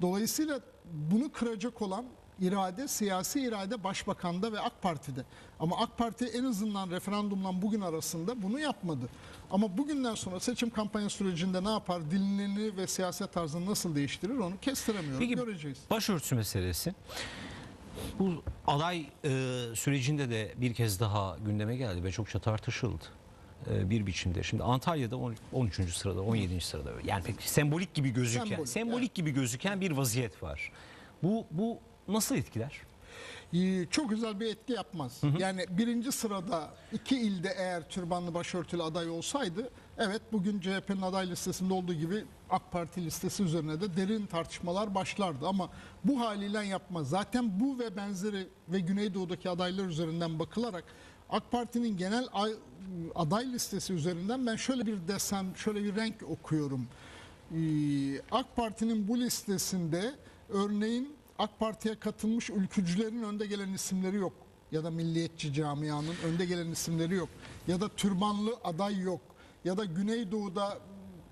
Dolayısıyla bunu kıracak olan irade, siyasi irade Başbakan'da ve AK Parti'de. Ama AK Parti en azından referandumla bugün arasında bunu yapmadı. Ama bugünden sonra seçim kampanya sürecinde ne yapar, dilini ve siyaset tarzını nasıl değiştirir onu kestiremiyorum. Peki Göreceğiz. başörtüsü meselesi. Bu aday e, sürecinde de bir kez daha gündeme geldi ve çokça tartışıldı bir biçimde. Şimdi Antalya'da on- 13. sırada, 17. sırada yani pek sembolik gibi gözüken, Sembolik, sembolik, evet. gibi gözüken bir vaziyet var. Bu bu nasıl etkiler? Çok güzel bir etki yapmaz. Yani birinci sırada iki ilde eğer türbanlı başörtülü aday olsaydı evet bugün CHP'nin aday listesinde olduğu gibi AK Parti listesi üzerine de derin tartışmalar başlardı ama bu haliyle yapmaz. Zaten bu ve benzeri ve Güneydoğu'daki adaylar üzerinden bakılarak AK Parti'nin genel ay- aday listesi üzerinden ben şöyle bir desen, şöyle bir renk okuyorum. Ee, AK Parti'nin bu listesinde örneğin AK Parti'ye katılmış ülkücülerin önde gelen isimleri yok. Ya da milliyetçi camianın önde gelen isimleri yok. Ya da türbanlı aday yok. Ya da Güneydoğu'da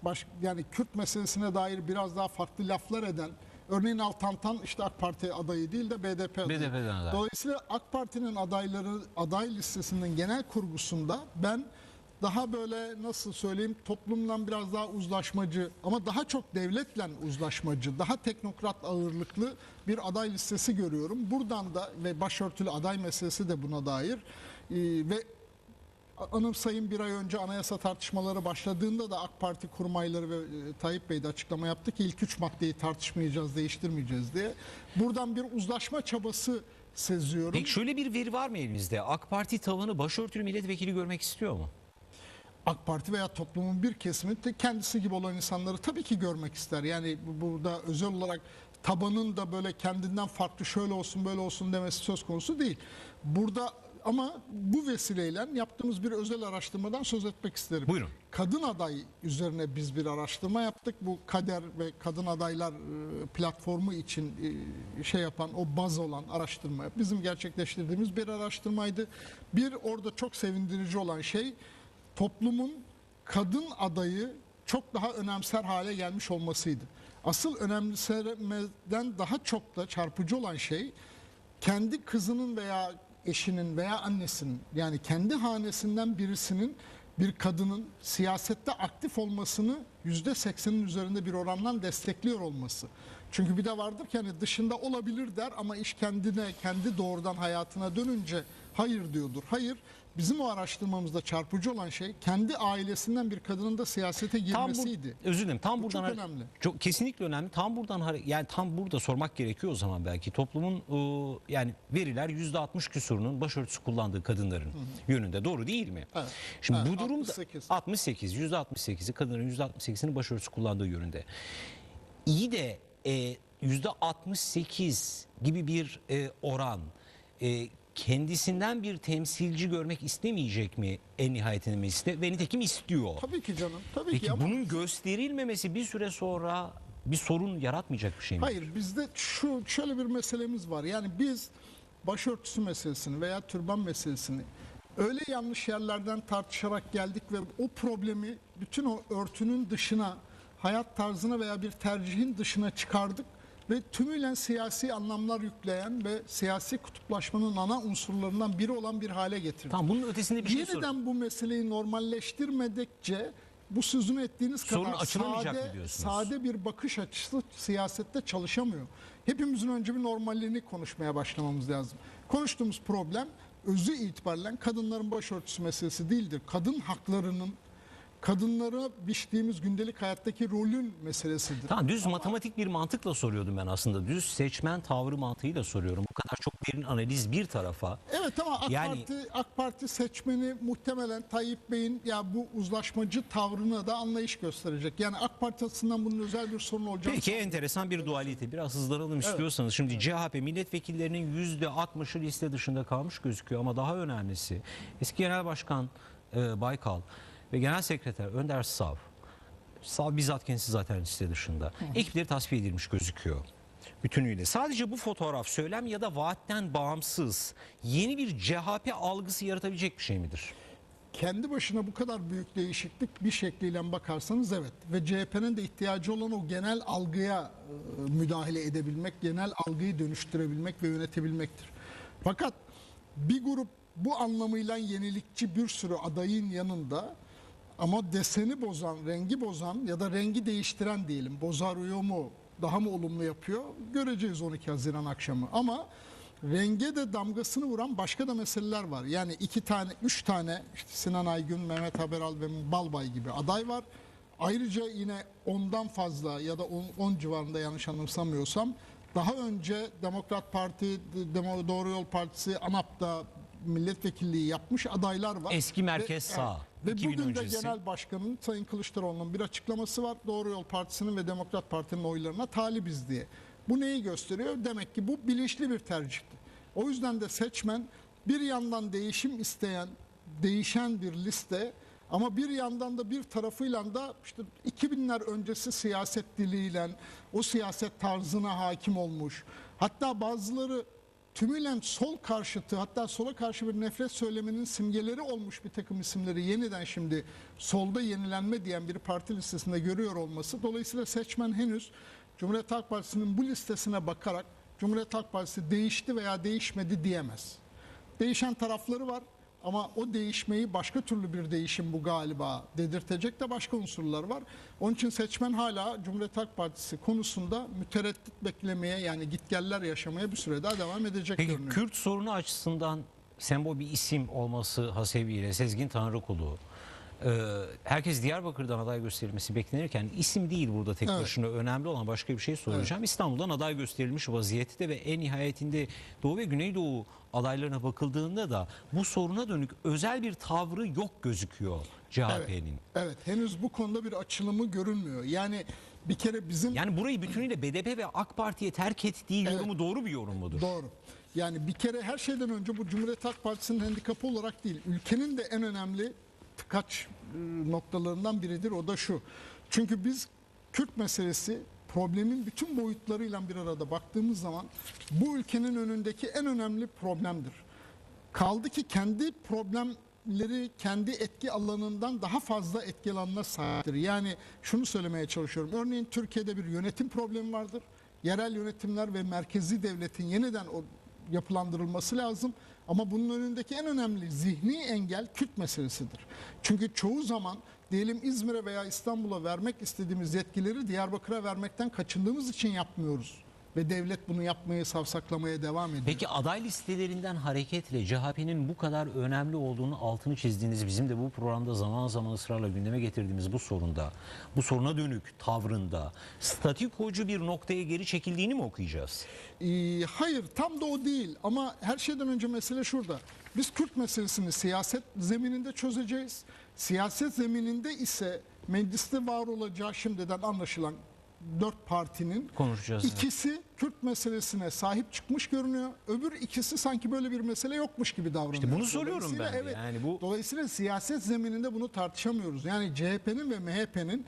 baş, yani Kürt meselesine dair biraz daha farklı laflar eden Örneğin Altantan işte AK Parti adayı değil de BDP adayı. BDP'den aday. Dolayısıyla AK Parti'nin adayları aday listesinin genel kurgusunda ben daha böyle nasıl söyleyeyim toplumdan biraz daha uzlaşmacı ama daha çok devletle uzlaşmacı, daha teknokrat ağırlıklı bir aday listesi görüyorum. Buradan da ve başörtülü aday meselesi de buna dair Ee, ve anımsayın bir ay önce anayasa tartışmaları başladığında da AK Parti kurmayları ve e, Tayyip Bey de açıklama yaptı ki ilk üç maddeyi tartışmayacağız, değiştirmeyeceğiz diye. Buradan bir uzlaşma çabası seziyorum. Peki şöyle bir veri var mı elimizde? AK Parti tavanı başörtülü milletvekili görmek istiyor mu? AK Parti veya toplumun bir kesimi de kendisi gibi olan insanları tabii ki görmek ister. Yani bu- burada özel olarak tabanın da böyle kendinden farklı şöyle olsun böyle olsun demesi söz konusu değil. Burada ama bu vesileyle yaptığımız bir özel araştırmadan söz etmek isterim. Buyurun. Kadın aday üzerine biz bir araştırma yaptık. Bu Kader ve Kadın Adaylar e, platformu için e, şey yapan o baz olan araştırma bizim gerçekleştirdiğimiz bir araştırmaydı. Bir orada çok sevindirici olan şey toplumun kadın adayı çok daha önemser hale gelmiş olmasıydı. Asıl önemsemeden daha çok da çarpıcı olan şey kendi kızının veya eşinin veya annesinin yani kendi hanesinden birisinin bir kadının siyasette aktif olmasını yüzde seksenin üzerinde bir orandan destekliyor olması. Çünkü bir de vardır ki hani dışında olabilir der ama iş kendine, kendi doğrudan hayatına dönünce hayır diyordur. Hayır, bizim o araştırmamızda çarpıcı olan şey kendi ailesinden bir kadının da siyasete Tam bu, girmesiydi. özür dilerim. Tam Bu buradan çok önemli. Çok kesinlikle önemli. Tam buradan yani tam burada sormak gerekiyor o zaman belki. Toplumun ıı, yani veriler %60 küsurunun başörtüsü kullandığı kadınların yönünde. Doğru değil mi? Evet. Şimdi Evet, bu durumda 68. 68 %68'i kadınların %68'inin başörtüsü kullandığı yönünde. İyi de e, %68 gibi bir e, oran e, kendisinden bir temsilci görmek istemeyecek mi en nihayetinde mecliste ve nitekim istiyor. Tabii ki canım, tabii Peki ki ama bunun gösterilmemesi bir süre sonra bir sorun yaratmayacak bir şey mi? Hayır bizde şu şöyle bir meselemiz var. Yani biz başörtüsü meselesini veya türban meselesini öyle yanlış yerlerden tartışarak geldik ve o problemi bütün o örtünün dışına, hayat tarzına veya bir tercihin dışına çıkardık ve tümüyle siyasi anlamlar yükleyen ve siyasi kutuplaşmanın ana unsurlarından biri olan bir hale getirdik. Tamam bunun ötesinde bir şey. Yeniden bu meseleyi normalleştirmedikçe bu sözünü ettiğiniz Sorun kadar sade, sade bir bakış açısı siyasette çalışamıyor. Hepimizin önce bir normalliğini konuşmaya başlamamız lazım. Konuştuğumuz problem özü itibariyle kadınların başörtüsü meselesi değildir. Kadın haklarının kadınlara biçtiğimiz gündelik hayattaki rolün meselesidir. Tamam düz matematik bir mantıkla soruyordum ben aslında. Düz seçmen tavrı mantığıyla soruyorum. Bu kadar çok derin analiz bir tarafa. Evet ama AK Yani- Parti AK Parti seçmeni muhtemelen Tayyip Bey'in ya bu uzlaşmacı tavrına da anlayış gösterecek. Yani AK Parti açısından bunun özel bir sorun olacağını Peki enteresan bir dualite. Biraz hızlanalım istiyorsanız. Şimdi CHP milletvekillerinin %60'ı liste dışında kalmış gözüküyor ama daha önemlisi eski Genel Başkan e, Baykal ve Genel Sekreter Önder Sav. Sav bizzat kendisi zaten liste dışında. Ekipleri tasfiye edilmiş gözüküyor. Bütünüyle. Sadece bu fotoğraf söylem ya da vaatten bağımsız yeni bir CHP algısı yaratabilecek bir şey midir? kendi başına bu kadar büyük değişiklik bir şekliyle bakarsanız evet ve CHP'nin de ihtiyacı olan o genel algıya e, müdahale edebilmek, genel algıyı dönüştürebilmek ve yönetebilmektir. Fakat bir grup bu anlamıyla yenilikçi bir sürü adayın yanında ama deseni bozan, rengi bozan ya da rengi değiştiren diyelim. Bozarıyor mu, daha mı olumlu yapıyor? Göreceğiz 12 Haziran akşamı. Ama renge de damgasını vuran başka da meseleler var. Yani iki tane, üç tane işte Sinan Aygün, Mehmet Haberal ve Balbay gibi aday var. Ayrıca yine ondan fazla ya da 10 civarında yanlış anımsamıyorsam daha önce Demokrat Parti, Demo- Doğru Yol Partisi, ANAP'ta milletvekilliği yapmış adaylar var. Eski merkez Ve- sağ, Ve 2000 bugün de öncesi. genel başkanın Sayın Kılıçdaroğlu'nun bir açıklaması var. Doğru Yol Partisi'nin ve Demokrat Parti'nin oylarına talibiz diye. Bu neyi gösteriyor? Demek ki bu bilinçli bir tercihti. O yüzden de seçmen bir yandan değişim isteyen, değişen bir liste ama bir yandan da bir tarafıyla da işte 2000'ler öncesi siyaset diliyle o siyaset tarzına hakim olmuş. Hatta bazıları tümüyle sol karşıtı hatta sola karşı bir nefret söyleminin simgeleri olmuş bir takım isimleri yeniden şimdi solda yenilenme diyen bir parti listesinde görüyor olması. Dolayısıyla seçmen henüz Cumhuriyet Halk Partisi'nin bu listesine bakarak Cumhuriyet Halk Partisi değişti veya değişmedi diyemez. Değişen tarafları var ama o değişmeyi başka türlü bir değişim bu galiba dedirtecek de başka unsurlar var. Onun için seçmen hala Cumhuriyet Halk Partisi konusunda mütereddit beklemeye yani gitgeller yaşamaya bir süre daha devam edecek Peki görünüyor. Kürt sorunu açısından sembol bir isim olması hasebiyle Sezgin Tanrıkulu herkes Diyarbakır'dan aday gösterilmesi beklenirken isim değil burada tek Evet. başına önemli olan başka bir şey soracağım. İstanbul'dan aday gösterilmiş vaziyette ve en nihayetinde Doğu ve Güneydoğu adaylarına bakıldığında da bu soruna dönük özel bir tavrı yok gözüküyor CHP'nin. Evet henüz bu konuda bir açılımı görünmüyor. Yani bir kere bizim Yani burayı bütünüyle BDP ve AK Parti'ye terk ettiği Evet. yorumu doğru bir yorum mudur? Doğru. Yani bir kere her şeyden önce bu Cumhuriyet Halk Partisi'nin handikapı olarak değil, ülkenin de en önemli tıkaç e, noktalarından biridir. O da şu. Çünkü biz Kürt meselesi problemin bütün boyutlarıyla bir arada baktığımız zaman bu ülkenin önündeki en önemli problemdir. Kaldı ki kendi problemleri kendi etki alanından daha fazla etki alanına sahiptir. Yani şunu söylemeye çalışıyorum. Örneğin Türkiye'de bir yönetim problemi vardır. Yerel yönetimler ve merkezi devletin yeniden o yapılandırılması lazım. Ama bunun önündeki en önemli zihni engel Kürt meselesidir. Çünkü çoğu zaman diyelim İzmir'e veya İstanbul'a vermek istediğimiz yetkileri Diyarbakır'a vermekten kaçındığımız için yapmıyoruz. Ve devlet bunu yapmayı savsaklamaya devam ediyor. Peki aday listelerinden hareketle CHP'nin bu kadar önemli olduğunu altını çizdiğiniz bizim de bu programda zaman zaman ısrarla gündeme getirdiğimiz bu sorunda, bu soruna dönük tavrında statikocu bir noktaya geri çekildiğini mi okuyacağız? Ee, hayır tam da o değil ama her şeyden önce mesele şurada. Biz Kürt meselesini siyaset zemininde çözeceğiz. Siyaset zemininde ise mecliste var olacağı şimdiden anlaşılan dört partinin Konuşacağız, evet. ikisi Kürt meselesine sahip çıkmış görünüyor. Öbür ikisi sanki böyle bir mesele yokmuş gibi davranıyor. İşte bunu soruyorum ben de. Yani bu- Dolayısıyla siyaset zemininde bunu tartışamıyoruz. Yani CHP'nin ve MHP'nin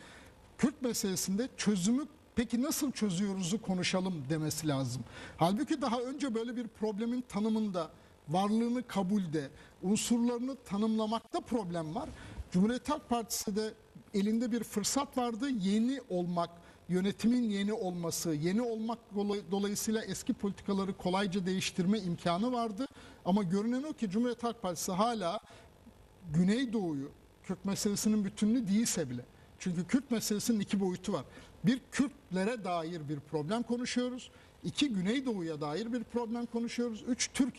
Kürt meselesinde çözümü peki nasıl çözüyoruzu konuşalım demesi lazım. Halbuki daha önce böyle bir problemin tanımında, varlığını kabulde, unsurlarını tanımlamakta problem var. Cumhuriyet Halk Partisi de elinde bir fırsat vardı. Yeni olmak, yönetimin yeni olması, yeni olmak dolay- dolayısıyla eski politikaları kolayca değiştirme imkanı vardı. Ama görünen o ki Cumhuriyet Halk Partisi hala Güneydoğu'yu Kürt meselesinin bütünlüğü değilse bile. Çünkü Kürt meselesinin iki boyutu var. Bir Kürtlere dair bir problem konuşuyoruz. İki Güneydoğu'ya dair bir problem konuşuyoruz. Üç Türkiye